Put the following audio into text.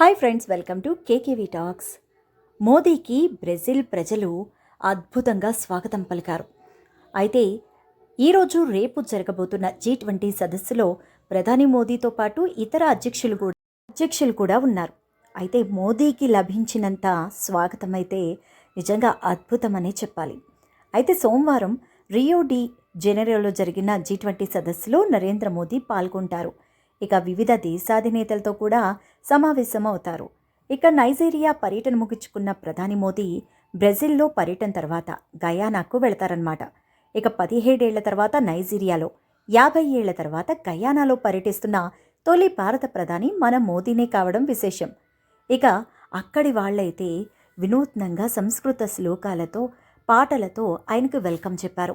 Hi friends welcome to KKV talks. మోదీకి Brazil ప్రజలు అద్భుతంగా స్వాగతం పలికారు. అయితే ఈరోజు రేపు జరగబోతున్న జీ ట్వంటీ సదస్సులో ప్రధాని మోదీతో పాటు ఇతర అధ్యక్షులు కూడా అధ్యక్షులు కూడా ఉన్నారు. అయితే మోదీకి లభించినంత స్వాగతం అయితే నిజంగా అద్భుతమనే చెప్పాలి. అయితే సోమవారం రియో డి జెనెరోలో జరిగిన జీ ట్వంటీ సదస్సులో నరేంద్ర మోదీ పాల్గొంటారు. ఇక వివిధ దేశాధినేతలతో కూడా సమావేశం అవుతారు ఇక నైజీరియా పర్యటన ముగించుకున్న ప్రధాని మోదీ బ్రెజిల్లో పర్యటన తర్వాత గయానాకు వెళతారన్నమాట. ఇక పదిహేడేళ్ళ తర్వాత నైజీరియాలో యాభై ఏళ్ళ తర్వాత గయానాలో పర్యటిస్తున్న తొలి భారత ప్రధాని మన మోదీనే కావడం విశేషం. ఇక అక్కడి వాళ్ళైతే వినూత్నంగా సంస్కృత శ్లోకాలతో పాటలతో ఆయనకు వెల్కమ్ చెప్పారు.